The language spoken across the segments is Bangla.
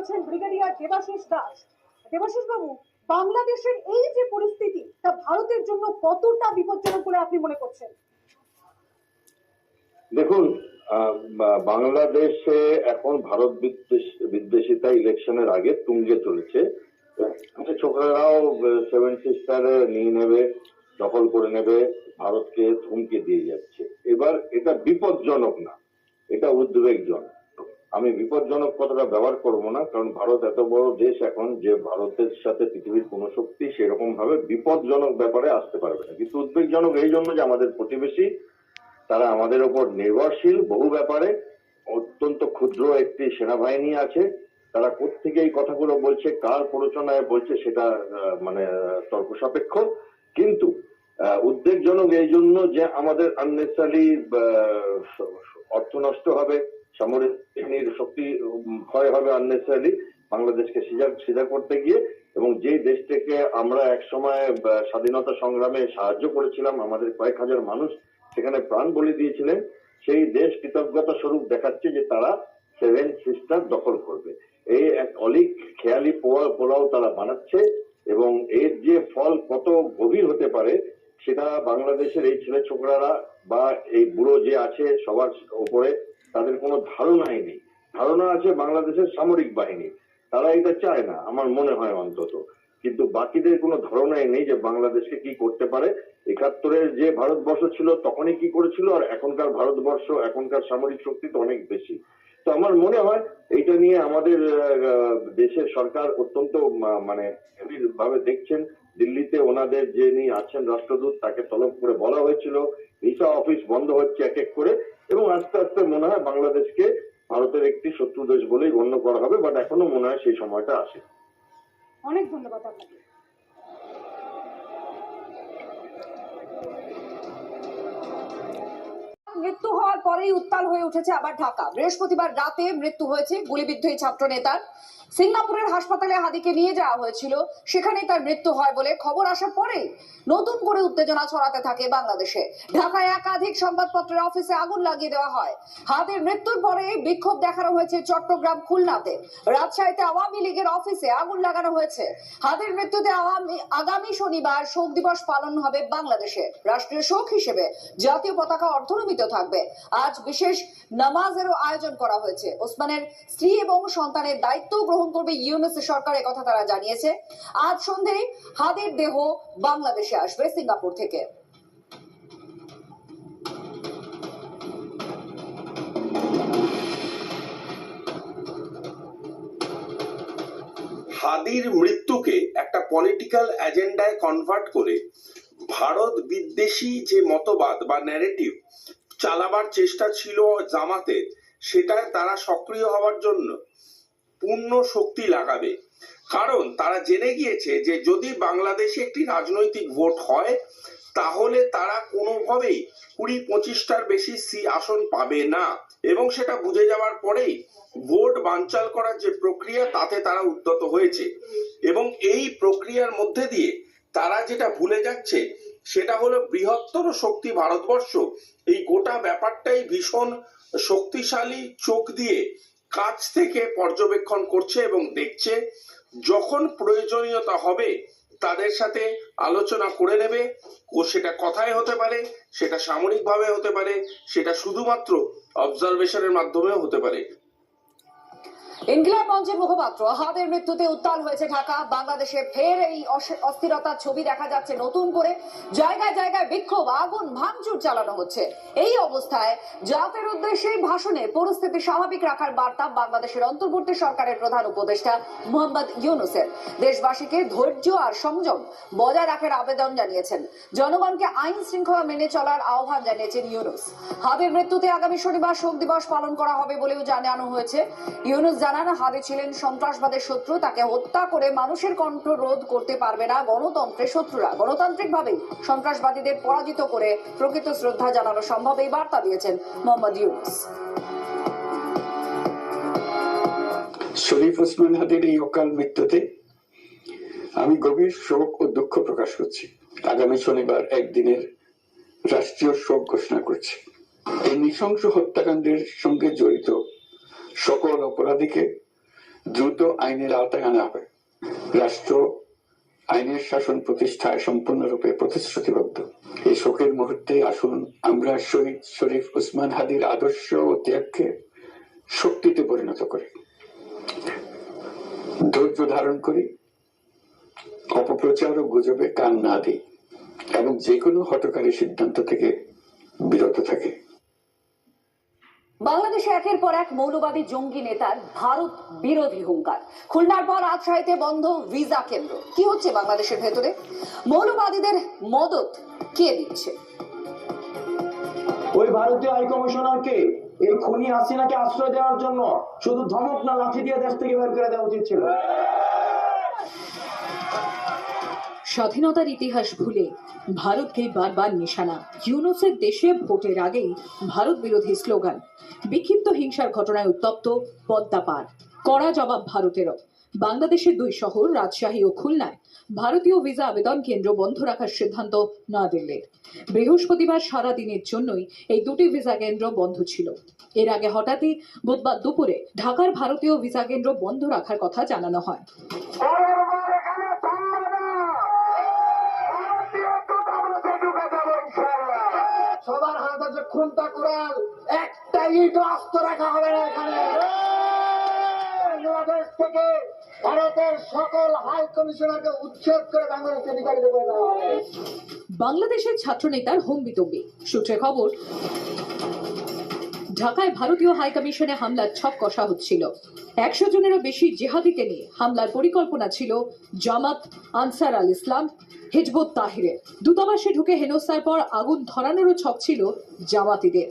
রয়েছেন ব্রিগেডিয়ার দেবাশিস দাস। দেবাশিস বাবু, বাংলাদেশের এই যে পরিস্থিতি, তা ভারতের জন্য কতটা বিপজ্জনক বলে আপনি মনে করছেন? দেখুন বাংলাদেশে এখন ভারত বিদ্বেষিতা ইলেকশনের আগে তুঙ্গে চলেছে। ছোকরারাও সেভেন সিস্টারে নিয়ে নেবে, দখল করে নেবে, ভারতকে থমকে দিয়ে যাচ্ছে। এবার এটা বিপজ্জনক না, এটা উদ্বেগজনক। আমি বিপজ্জনক কথাটা ব্যবহার করব না, কারণ ভারত এত বড় দেশ এখন যে ভারতের সাথে পৃথিবীর কোন শক্তি সেরকম ভাবে বিপজ্জনক ব্যাপারে আসতে পারবে না। কিন্তু উদ্বেগজনক এই জন্য যে আমাদের প্রতিবেশী, তারা আমাদের ওপর নির্ভরশীল বহু ব্যাপারে, অত্যন্ত ক্ষুদ্র একটি সেনাবাহিনী আছে, তারা কোথেকে এই কথাগুলো বলছে, কার প্ররোচনায় বলছে সেটা মানে তর্ক সাপেক্ষ কিন্তু উদ্বেগজনক এই জন্য যে আমাদের আননেসারি অর্থ নষ্ট হবে সামরিক শক্তি ক্ষয় হবে আননেসারি বাংলাদেশকে সিজা সিজা করতে গিয়ে এবং যে দেশ থেকে আমরা একসময় আহ, স্বাধীনতা সংগ্রামে সাহায্য করেছিলাম আমাদের কয়েক হাজার মানুষ সেখানে প্রাণ বলি দিয়েছিলেন সেই দেশ কৃতজ্ঞতা স্বরূপ দেখাচ্ছে যে তারা সেভেন সিস্টার দখল করবে। এই এক অলিক খেয়ালি পোলাও তারা বানাচ্ছে এবং এর যে ফল কত গভীর হতে পারে সেটা বাংলাদেশের এই ছেলে ছোকরারা বা এই বুড়ো যে আছে সবার উপরে তাদের কোনো ধারণাই নেই। ধারণা আছে বাংলাদেশের সামরিক বাহিনী। তারা এটা চায় না, আমার মনে হয় অন্তত। কিন্তু বাকিদের কোনো ধারণাই নেই যে বাংলাদেশকে কি করতে পারে। একাত্তরের যে ভারতবর্ষ ছিল, তখনই কি করেছিল, আর এখনকার ভারতবর্ষ, এখনকার সামরিক শক্তি তো অনেক বেশি। তো আমার মনে হয় এইটা নিয়ে আমাদের দেশের সরকার অত্যন্ত মানে ভাবে দেখছেন। দিল্লিতে ওনাদের যে নিয়ে আছেন রাষ্ট্রদূত, তাকে তলব করে বলা হয়েছিল, ভিসা অফিস বন্ধ হচ্ছে এক এক করে। এবং আস্তে আস্তে মনে হয় বাংলাদেশকে ভারতের একটি শত্রু দেশ বলেই গণ্য করা হবে বাট এখনও মনে হয় সেই সময়টা আসে। অনেক ধন্যবাদ আপনাকে। মৃত্যু হওয়ার পরেই উত্তাল হয়ে উঠেছে আবার ঢাকা। বৃহস্পতিবার রাতে মৃত্যু হয়েছে গুলিবিদ্ধ এই ছাত্র নেতার সিঙ্গাপুরের হাসপাতালে হাদিকে নিয়ে যাওয়া হয়েছিল, সেখানেই তার মৃত্যু হয় বলে খবর আসার পরেই নতুন করে উত্তেজনা ছড়াতে থাকে বাংলাদেশে। ঢাকায় একাধিক সংবাদপত্রের অফিসে আগুন লাগিয়ে দেওয়া হয়। হাদির মৃত্যুর পরে বিক্ষোভ দেখানো হয়েছে চট্টগ্রাম খুলনাতে। রাজশাহীতে আওয়ামী লীগের অফিসে আগুন লাগানো হয়েছে। হাদির মৃত্যুতে আওয়ামী, আগামী শনিবার শোক দিবস পালন হবে বাংলাদেশে। রাষ্ট্রীয় শোক হিসেবে জাতীয় পতাকা অর্ধনমিত থাকবে। আজ বিশেষ নামাজেরও আয়োজন করা হয়েছে। ওসমানের স্ত্রী এবং সন্তানের দায়িত্ব গ্রহণ করবে ইউনুস সরকার কথা তারা জানিয়েছে। আজ সন্ধ্যায় হাদির দেহ বাংলাদেশে আসবে, সিঙ্গাপুর থেকে। হাদির মৃত্যুকে একটা পলিটিক্যাল এজেন্ডায় কনভার্ট করে ভারত বিদ্বেষী যে মতবাদ বা ন্যারেটিভ চালাবার চেষ্টা ছিল জামাতে, সেটায় তারা সক্রিয় হওয়ার জন্য পূর্ণ শক্তি লাগাবে। কারণ তারা জেনে গিয়েছে যে যদি বাংলাদেশে একটি রাজনৈতিক ভোট হয়, তাহলে তারা কোনোভাবেই কুড়ি পঁচিশটার বেশি সি আসন পাবে না। এবং সেটা বুঝে যাওয়ার পরেই ভোট বানচাল করার যে প্রক্রিয়া, তাতে তারা উদ্যত হয়েছে। এবং এই প্রক্রিয়ার মধ্যে দিয়ে তারা যেটা ভুলে যাচ্ছে সেটা হলো বৃহত্তর শক্তি ভারতবর্ষ। এই গোটা ব্যাপারটাই ভীষণ শক্তিশালী চোখ দিয়ে কাছ থেকে পর্যবেক্ষণ করছে এবং দেখছে, যখন প্রয়োজনীয়তা হবে তাদের সাথে আলোচনা করে নেবে। ও সেটা কথায় হতে পারে, সেটা সামরিকভাবে হতে পারে, সেটা শুধুমাত্র অবজারভেশনের মাধ্যমেও হতে পারে। ইনকিলাব মঞ্চের মুখপাত্র হাদের মৃত্যুতে উত্তাল হয়েছে ঢাকা। বাংলাদেশে ফের এই অস্থিরতার ছবি দেখা যাচ্ছে নতুন করে। জায়গায় জায়গায় বিক্ষোভ, আগুন, ভাঙচুর চালানো হচ্ছে। এই অবস্থায় জাতির উদ্দেশ্যে ভাষণে পরিস্থিতি স্বাভাবিক রাখার বার্তা বাংলাদেশের অন্তর্বর্তী সরকারের প্রধান উপদেষ্টা মোহাম্মদ ইউনুসের। দেশবাসীকে ধৈর্য আর সংযম বজায় রাখার আবেদন জানিয়েছেন। জনগণকে আইন শৃঙ্খলা মেনে চলার আহ্বান জানিয়েছেন ইউনুস। হাদের মৃত্যুতে আগামী শনিবার শোক দিবস পালন করা হবে বলেও জানানো হয়েছে। ইউনুস জানান হাদে ছিলেন সন্ত্রাসবাদের শত্রু, তাকে হত্যা করে মানুষের কণ্ঠ রোধ করতে পারবে না গণতন্ত্রের শত্রুরা। গণতান্ত্রিকভাবেই সন্ত্রাসবাদীদের পরাজিত করে প্রকৃত শ্রদ্ধা জানানো সম্ভব, এই বার্তা দিয়েছেন মোহাম্মদ ইউনুস। শরীফ ওসমান হাদের এই অকাল মৃত্যুতে আমি গভীর শোক ও দুঃখ প্রকাশ করছি। আগামী শনিবার একদিনের রাষ্ট্রীয় শোক ঘোষণা করছি। এই নৃশংস হত্যাকাণ্ডের সঙ্গে জড়িত সকল অপরাধীকে দ্রুত আইনের আওতায় আনা হবে। রাষ্ট্র আইনের শাসন প্রতিষ্ঠায় সম্পূর্ণরূপে প্রতিশ্রুতিবদ্ধ। এই শোকের মুহূর্তে আসুন আমরা শহীদ শরীফ উসমান হাদির আদর্শ ও ত্যাগকে শক্তিতে পরিণত করি। ধৈর্য ধারণ করি, অপপ্রচার ও গুজবে কান না দিই এবং যে কোনো হটকারী সিদ্ধান্ত থেকে বিরত থাকে। বাংলাদেশে একের পর এক মৌলবাদী জঙ্গি নেতার ভারত বিরোধী হুঙ্কার। খুলনার পর রাজশাহীতে বন্ধ ভিসা কেন্দ্র। কি হচ্ছে বাংলাদেশের ভেতরে? মৌলবাদীদের মদত কে দিচ্ছে? ওই ভারতীয় হাই কমিশনারকে এই খুনি হাসিনাকে আশ্রয় দেওয়ার জন্য শুধু ধমক না লাঠি দিয়ে দেশ থেকে বের করে দেওয়া উচিত ছিল। স্বাধীনতার ইতিহাস ভুলে ভারতকে বারবার নিশানা। ইউনুসের দেশে ভোটের আগেই ভারত বিরোধী স্লোগান, বিক্ষিপ্ত হিংসার ঘটনায় উত্তপ্ত পদ্মা পার। কড়া জবাব ভারতেরও। বাংলাদেশের দুই শহর, রাজশাহী ও খুলনায় ভারতীয় ভিসা আবেদন কেন্দ্র বন্ধ রাখার সিদ্ধান্ত নয়াদিল্লির। বৃহস্পতিবার সারা দিনের জন্যই এই দুটি ভিসা কেন্দ্র বন্ধ ছিল। এর আগে হঠাৎই বুধবার দুপুরে ঢাকার ভারতীয় ভিসা কেন্দ্র বন্ধ রাখার কথা জানানো হয়। হাতে করার খুনটা কোরাল একটা ইট আস্ত রাখা হবে না এখানে। বাংলাদেশ থেকে ভারতের সকল হাই কমিশনারকে উচ্ছেদ করে বাংলাদেশকে দেওয়া হবে বাংলাদেশের ছাত্রনেতার হোম বিতম্বি সূত্রে খবর ঢাকায় ভারতীয় হাই কমিশনে হামলার ছক কষা হচ্ছিল। একশো জনেরও বেশি জেহাদিকে নিয়ে হামলার পরিকল্পনা ছিল জামাত আনসার আল ইসলাম, হেজবত তাহিরে দূতাবাসে ঢুকে হেনস্থার পর আগুন ধরানোরও ছক ছিল জামাতিদের।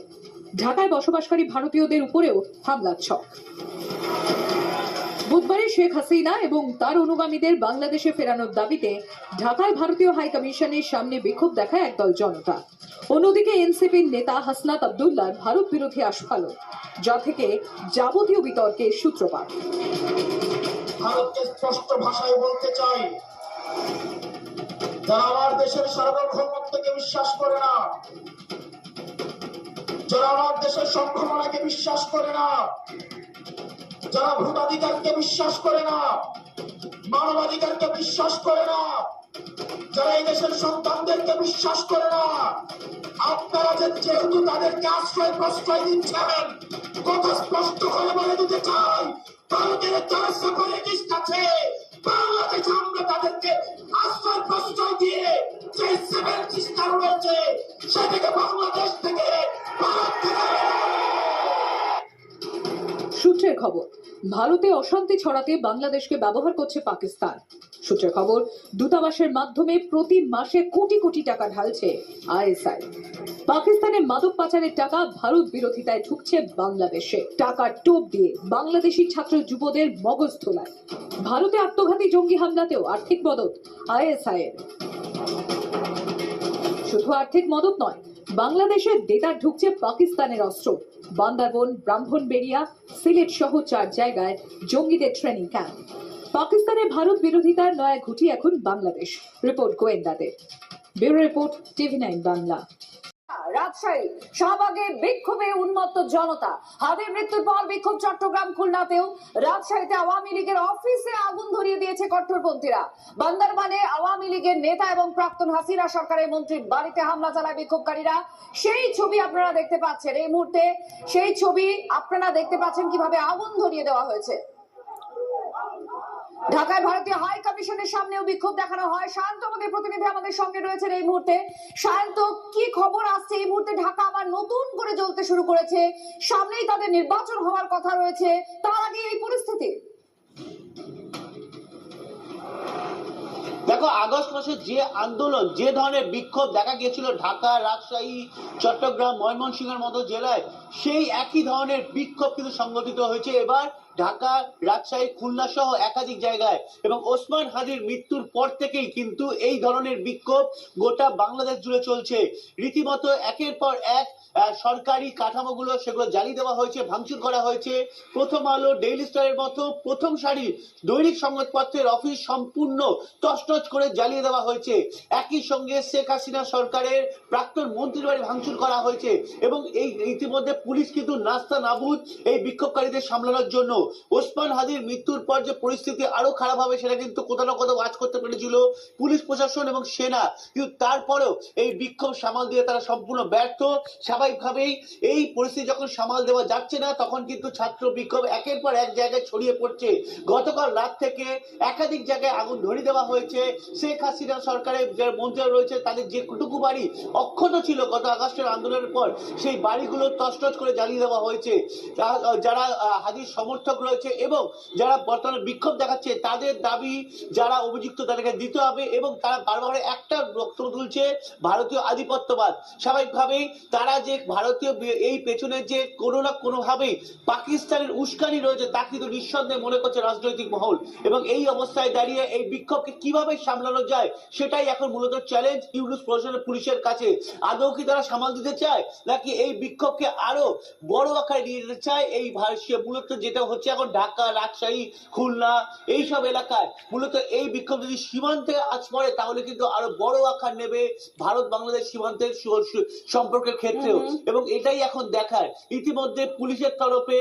ঢাকায় বসবাসকারী ভারতীয়দের উপরেও হামলার ছক। বুধবারে শেখ হাসিনা এবং তার অনুগামীদের বাংলাদেশে ফেরানোর দাবিতে ঢাকায় ভারতীয় হাই কমিশনের সামনে বিক্ষোভ দেখায় একদল জনতা। অন্যদিকে এনসিপির নেতা হাসনাত আবদুল্লার ভারত বিরোধী আস্ফালন, যা থেকে যাবতীয় বিতর্কের সূত্রপাত। ভারতকে স্পষ্ট ভাষায় বলতে চাই, যারা আমার দেশের সার্বভৌমত্বকে বিশ্বাস করে না, যারা আমার দেশের বিশ্বাস করে না যারা ভোটাধিকারকে বিশ্বাস করে না, মানবাধিকারকে বিশ্বাস করে না, যারা এই দেশের সন্তানদেরকে বিশ্বাস করে না, আপনারা যে যেহেতু তাদেরকে আশ্রয় প্রশ্রয় দিচ্ছেন, কথা স্পষ্ট করে বলে দিতে চাই, ভারতের সেপারেটিস্ট আছে, বাংলাদেশে আমরা তাদেরকে আশ্রয় প্রশ্রয় দিয়ে যে সেপারেটিস্ট রয়েছে বাংলাদেশ থেকে ভারত থেকে সূত্রের খবর ভারতে অশান্তি ছড়াতে বাংলাদেশকে ব্যবহার করছে পাকিস্তান। সূত্রের খবর, দূতাবাসের মাধ্যমে প্রতি মাসে কোটি কোটি টাকা ঢালছে আইএসআই। পাকিস্তানের মাদক পাচারের টাকা ভারত বিরোধিতায় ঢুকছে বাংলাদেশে। টাকার টোপ দিয়ে বাংলাদেশি ছাত্র যুবদের মগজ তোলায় ভারতে আত্মঘাতী জঙ্গি হামলাতেও আর্থিক মদত আইএসআই এর। শুধু আর্থিক মদত নয়, বাংলাদেশের ডেটা ঢুকছে পাকিস্তানের অস্ত্র। বান্দারবন, ব্রাহ্মণবেড়িয়া, সিলেট সহ চার জায়গায় জঙ্গিদের ট্রেনিং ক্যাম্প পাকিস্তানের ভারত বিরোধিতার নয়া ঘুটি এখন বাংলাদেশ। রিপোর্ট গোয়েন্দাদের। Bureau report TV nine Bangla. Rajshahi শাহবাগে বিক্ষোভে উন্মত্ত জনতা। মৃত্যুর পর বিক্ষোভ চট্টগ্রাম খুলনাতেও রাজশাহীতে আওয়ামী লীগের অফিসে আগুন ধরিয়ে দিয়েছে কট্টরপন্থীরা। বান্দারবানে আওয়ামী লীগের নেতা এবং প্রাক্তন হাসিনা সরকারের মন্ত্রীর বাড়িতে হামলা চালায় বিক্ষোভকারীরা। সেই ছবি আপনারা দেখতে পাচ্ছেন এই মুহূর্তে। সেই ছবি আপনারা দেখতে পাচ্ছেন কীভাবে আগুন ধরিয়ে দেওয়া হয়েছে। ঢাকায় ভারতীয় হাই কমিশনের সামনেও বিক্ষোভ দেখানো হয়। শান্ত আমাদের প্রতিনিধি আমাদের সঙ্গে রয়েছেন এই মুহূর্তে। শান্ত কি খবর আসছে? এই মুহূর্তে ঢাকা আবার নতুন করে জ্বলতে শুরু করেছে। সামনেই তাদের নির্বাচন হওয়ার কথা রয়েছে। তার আগে এই পরিস্থিতি? দেখো, আগস্ট মাসে যে আন্দোলন, যে ধরনের বিক্ষোভ দেখা গিয়েছিল ঢাকা, রাজশাহী, চট্টগ্রাম, ময়মনসিংহের মতো জেলায়, সেই একই ধরনের বিক্ষোভ কিন্তু সংগঠিত হয়েছে। এবার ঢাকা, রাজশাহী, খুলনা সহ একাধিক জায়গায়। এবং ওসমান হাদির মৃত্যুর পর থেকেই কিন্তু এই ধরনের বিক্ষোভ গোটা বাংলাদেশ জুড়ে চলছে। রীতিমতো একের পর এক সরকারি কাঠামোগুলো সেগুলো জ্বালিয়ে দেওয়া হয়েছে, ভাঙচুর করা হয়েছে। প্রথম আলো ডেইলি স্টারের মতো প্রথম সারির দৈনিক সংবাদপত্রের অফিস সম্পূর্ণ তছনছ করে জ্বালিয়ে দেওয়া হয়েছে। একই সঙ্গে শেখ হাসিনা সরকারের প্রাক্তন মন্ত্রীর বাড়ি ভাঙচুর করা হয়েছে এবং এই ইতিমধ্যে পুলিশ কিন্তু নাস্তা নাবুদ এই বিক্ষোভকারীদের সামলানোর জন্য ওসমান হাদির মৃত্যুর পর যে পরিস্থিতি আরও খারাপ হবে, সেটা কিন্তু কোথাও না কোথাও ওয়াচ করতে পেরেছিল পুলিশ প্রশাসন এবং সেনা। কিন্তু তারপরেও এই বিক্ষোভ সামাল দিয়ে তারা সম্পূর্ণ ব্যর্থ। স্বাভাবিকভাবেই এই পরিস্থিতি যখন সামাল দেওয়া যাচ্ছে না, তখন কিন্তু ছাত্র বিক্ষোভ একের পর এক জায়গায় ছড়িয়ে পড়ছে। গতকাল রাত থেকে একাধিক জায়গায় আগুন ধরিয়ে দেওয়া হয়েছে। শেখ হাসিনা সরকারের যারা মন্ত্রীরা রয়েছে, তাদের যে কুটুকু বাড়ি অক্ষত ছিল গত আগস্টের আন্দোলনের পর, সেই বাড়িগুলো তছনছ করে জ্বালিয়ে দেওয়া হয়েছে। যারা হাদির সমর্থক রয়েছে এবং যারা বর্তমানে বিক্ষোভ দেখাচ্ছে, তাদের দাবি যারা অভিযুক্ত তাদেরকে দিতে হবে এবং তারা বারবার একটা বক্তব্য তুলছে ভারতীয় আধিপত্যবাদ। স্বাভাবিকভাবেই তারা যে ভারতীয় এই পেছনে যে কোনো না কোনোভাবেই পাকিস্তানের উস্কানি রয়েছে, তা কিন্তু নিঃসন্দেহে মনে করছে রাজনৈতিক মহল। এবং এই অবস্থায় দাঁড়িয়ে এই বিক্ষোভকে কীভাবে সামলানো যায়, সেটাই এখন মূলত চ্যালেঞ্জ ইউনুস প্রশাসনের পুলিশের কাছে। আদৌ কি তারা সামাল দিতে চায়, নাকি এই বিক্ষোভকে আরও বড় আকারে নিয়ে যেতে চায়, এই ভারতীয় মূলত যেটা হচ্ছে এখন ঢাকা রাজশাহী খুলনা এইসব এলাকায়। মূলত এই বিক্ষোভ যদি সীমান্তে আজ পড়ে তাহলে কিন্তু আরও বড় আকার নেবে ভারত বাংলাদেশ সীমান্তের সম্পর্কের ক্ষেত্রেও। এবং এটাই এখন দেখার। ইতিমধ্যে পুলিশের তরফে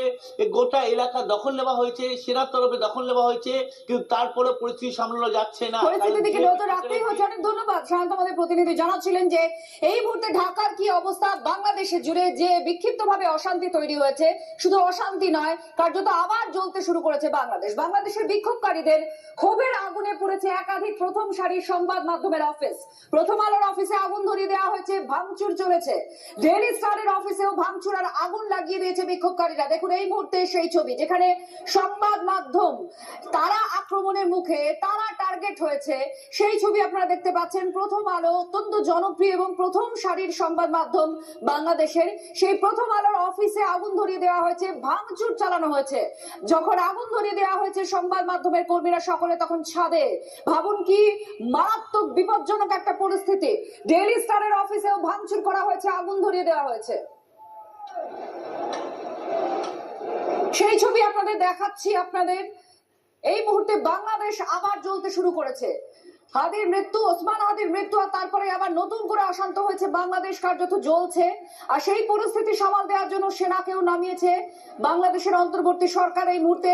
গোটা এলাকা দখল নেওয়া হয়েছে সেনার তরফে দখল নেওয়া হয়েছে কিন্তু তারপরে পরিস্থিতি সামলানো যাচ্ছে না। রাখতেই হচ্ছে অনেক ধন্যবাদ। আমাদের প্রতিনিধি জানাচ্ছিলেন যে এই মুহূর্তে ঢাকার কি অবস্থা? বাংলাদেশে জুড়ে যে বিক্ষিপ্ত ভাবে অশান্তি তৈরি হয়েছে শুধু অশান্তি নয় কার্যত আবার জ্বলতে শুরু করেছে বাংলাদেশ। বাংলাদেশের বিক্ষোভকারীদের ক্ষোভের আগুনে পড়েছে একাধিক প্রথম সারির সংবাদ মাধ্যমের অফিস। প্রথম আলোর অফিসে আগুন ধরিয়ে দেওয়া হয়েছে, ভাঙচুর চলেছে। ডেইলি স্টারের অফিসেও ভাঙচুর আর আগুন লাগিয়ে দিয়েছে বিক্ষোভকারীরা। দেখুন, এই মুহূর্তে সেই ছবি, যেখানে সংবাদ মাধ্যম, তারা আক্রমণের মুখে, তারা টার্গেট হয়েছে, সেই ছবি আপনারা দেখতে পাচ্ছেন। প্রথম আলো অত্যন্ত জনপ্রিয় এবং প্রথম সারির সংবাদ মাধ্যম বাংলাদেশের। সেই প্রথম আলোর অফিসে আগুন ধরিয়ে দেওয়া হয়েছে, ভাঙচুর চালানো হয়েছে। যখন আগুন ধরিয়ে দেওয়া হয়েছে সংবাদ মাধ্যমের কর্মীরা সকলে তখন ছাদে। ভাবুন কি? মারাত্মক বিপজ্জনক একটা পরিস্থিতি। ডেইলি স্টারের অফিসেও ভাঙচুর করা হয়েছে, আগুন ধরিয়ে দেওয়া হয়েছে। সেই ছবি আপনাদের দেখাচ্ছি আপনাদের। এই মুহূর্তে বাংলাদেশ আবার জ্বলতে শুরু করেছে। হাদির মৃত্যু, ওসমান হাদির মৃত্যু আর তারপরে আবার নতুন করে অশান্ত হয়েছে। বাংলাদেশ কার্যত জ্বলছে। আর সেই পরিস্থিতি সামাল দেওয়ার জন্য সেনাকেও নামিয়েছে। বাংলাদেশের অন্তর্বর্তী সরকার এই মুহূর্তে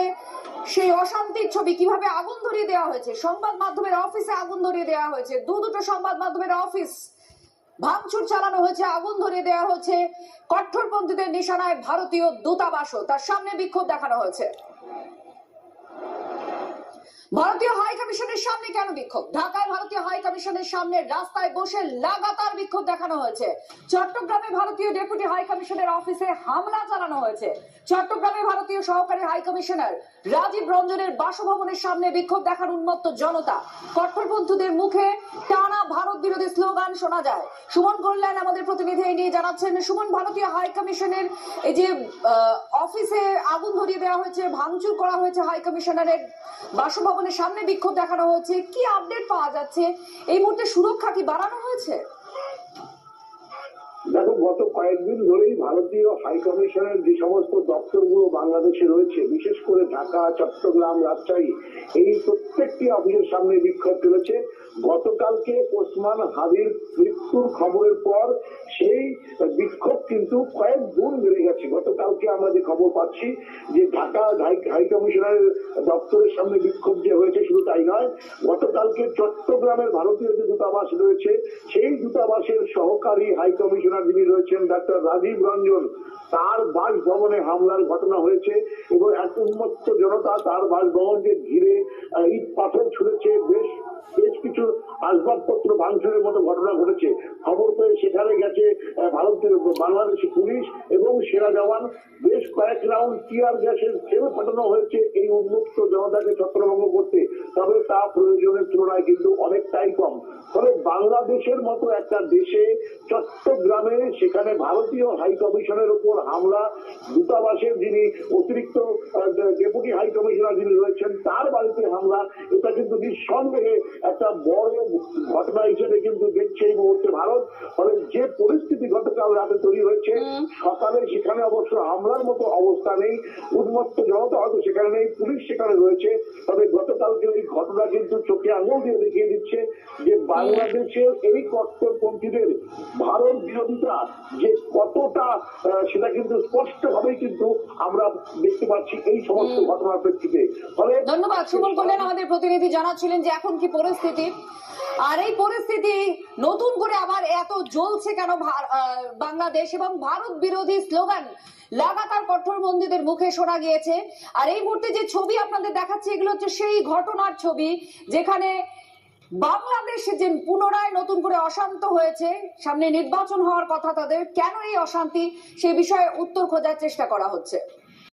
সেই অশান্তির ছবি কীভাবে আগুন ধরিয়ে দেওয়া হয়েছে? সংবাদ মাধ্যমের অফিসে আগুন ধরিয়ে দেওয়া হয়েছে। দু দুটো সংবাদ মাধ্যমের অফিস ভাঙচুর চালানো হয়েছে, আগুন ধরিয়ে দেওয়া হয়েছে। কঠোরপন্থীদের নিশানায় ভারতীয় দূতাবাসও, তার সামনে বিক্ষোভ দেখানো হয়েছে। ভারতীয় হাই কমিশনের সামনে কেন বিক্ষোভ? ঢাকায় ভারতীয় হাই কমিশনের সামনে রাস্তায় বসে লাগাতার বিক্ষোভ দেখানো হয়েছে। চট্টগ্রামে ভারতীয় ডেপুটি হাই কমিশনের অফিসে হামলা চালানো হয়েছে। চট্টগ্রামে ভারতীয় সহকারী হাই কমিশনার রাজীব রঞ্জনের বাসভবনের সামনে বিক্ষোভ দেখার উন্মত্ত জনতা। কট্টরপন্থীদের মুখে টানা ভারত বিরোধী স্লোগান শোনা যায়। সুমন কল্যাণ আমাদের প্রতিনিধি নিয়ে জানাচ্ছেন, সুমন, ভারতীয় হাই কমিশনের এই যে অফিসে আগুন ধরিয়ে দেওয়া হয়েছে, ভাঙচুর করা হয়েছে হাই কমিশনারের বাসভবনের সামনে বিক্ষোভ দেখানো হয়েছে, কি আপডেট পাওয়া যাচ্ছে? এই মুহূর্তে সুরক্ষা কি বাড়ানো হয়েছে? দেখো, গত কয়েকদিন ধরেই ভারতীয় হাই কমিশনের যে সমস্ত দপ্তরগুলো বাংলাদেশে রয়েছে, বিশেষ করে ঢাকা, চট্টগ্রাম, রাজশাহী, এই প্রত্যেকটি অফিসের সামনে বিক্ষোভ চলেছে। গতকালকে ওসমান হাবির মৃত্যুর খবরের পর সেই বিক্ষোভ কিন্তু কয়েক গুণ বেড়ে গেছে। গতকালকে আমরা যে খবর পাচ্ছি যে ঢাকা হাই- কমিশনারের দপ্তরের সামনে বিক্ষোভ যে হয়েছে শুধু তাই নয়, গতকালকে চট্টগ্রামের ভারতীয় যে দূতাবাস রয়েছে, সেই দূতাবাসের সহকারী হাই কমিশনার যিনি রয়েছেন, ডাক্তার রাজীব রঞ্জন, তার বাসভবনে হামলার ঘটনা হয়েছে এবং এক উন্মত্ত জনতা তার বাসভবনকে ঘিরে ইট পাথর ছুঁড়েছে, বেশ বেশ কিছু আসবাবপত্র ভাঙচুরের মতো ঘটনা ঘটেছে। খবর পেয়ে সেখানে গেছে বাংলাদেশি পুলিশ এবং সেনা জওয়ান বেশ কয়েক রাউন্ড টিয়ার গ্যাসের সেল পাঠানো হয়েছে এই উন্মুক্ত জনতাকে ছত্রভঙ্গ করতে। তবে তা প্রয়োজনের তুলনায় কিন্তু অনেকটাই কম। ফলে বাংলাদেশের মতো একটা দেশে চট্টগ্রামে সেখানে ভারতীয় হাই কমিশনের উপর হামলা, দূতাবাসের যিনি অতিরিক্ত ডেপুটি হাই কমিশনার যিনি রয়েছেন, তার বাড়িতে হামলা, এটা কিন্তু নিঃসন্দেহে একটা বড় ঘটনা হিসেবে কিন্তু দেখছে এই মুহূর্তে ভারত। ফলে যে পরিস্থিতি গতকাল রাতে তৈরি হয়েছে। সকালে সেখানে অবশ্য হামলার মতো অবস্থা নেই। উন্মত্ত জনতা হয়তো সেখানে নেই পুলিশ সেখানে রয়েছে। তবে গতকালকে এই ঘটনা কিন্তু চোখে আঙুল দিয়ে দেখিয়ে দিচ্ছে যে বাংলাদেশের এই কট্টরপন্থীদের ভারত বিরোধিতা যে কতটা সেটা কিন্তু স্পষ্ট ভাবেই কিন্তু আমরা দেখতে পাচ্ছি এই সমস্ত ঘটনার প্রেক্ষিতে। ফলে ধন্যবাদ। সুমন কল্যাণ আমাদের প্রতিনিধি জানাচ্ছিলেন যে এখন কি পরিস্থিতি। আর এই পরিস্থিতি নতুন করে আবার এত জ্বলছে কেন বাংলাদেশ এবং ভারত বিরোধী স্লোগান লাগাতার কঠোর কঠোরবন্দীদের মুখে শোনা গিয়েছে। আর এই মুহূর্তে যে ছবি আপনাদের দেখাচ্ছি, এগুলো হচ্ছে সেই ঘটনার ছবি যেখানে বাংলাদেশ যে পুনরায় নতুন করে অশান্ত হয়েছে, সামনে নির্বাচন হওয়ার কথা তাদের, কেন এই অশান্তি, সে বিষয়ে উত্তর খোঁজার চেষ্টা করা হচ্ছে।